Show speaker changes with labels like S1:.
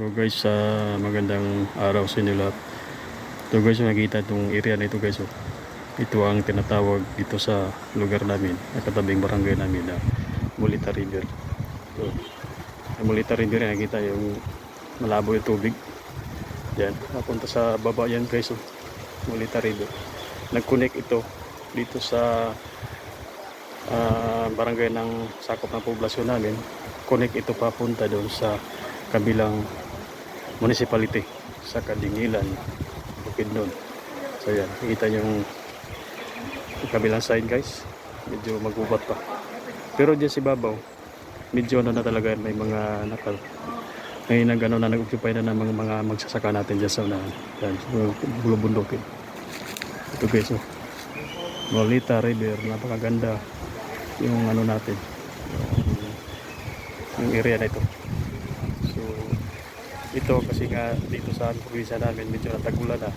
S1: So guys, sa magandang araw sa inyo lahat. Ito guys, nakita itong area na ito guys. Oh. Ito ang tinatawag dito sa lugar namin, at katabing barangay namin na Mulita River. So, sa Mulita River, nakita yung malabo yung tubig. Yan, napunta sa baba yan guys. Oh. Mulita River. Nag-connect ito dito sa ah, barangay ng sakop ng poblasyon namin. Connect ito papunta doon sa kabilang municipality sa Kadingilan, Bukidnon. So yan, kita yung kabilang side guys. Medyo magubat pa. Pero dyan si Babaw, medyo ano na talaga may mga nakal may nag ano na nag-occupy na ng mga, mga magsasaka natin dyan sa unahan. Yan, bulubundukin. Ito guys, oh. Molita River, napakaganda yung ano natin. Yung, yung area na ito. Ito kasi nga dito sa probinsya namin medyo natagulan na.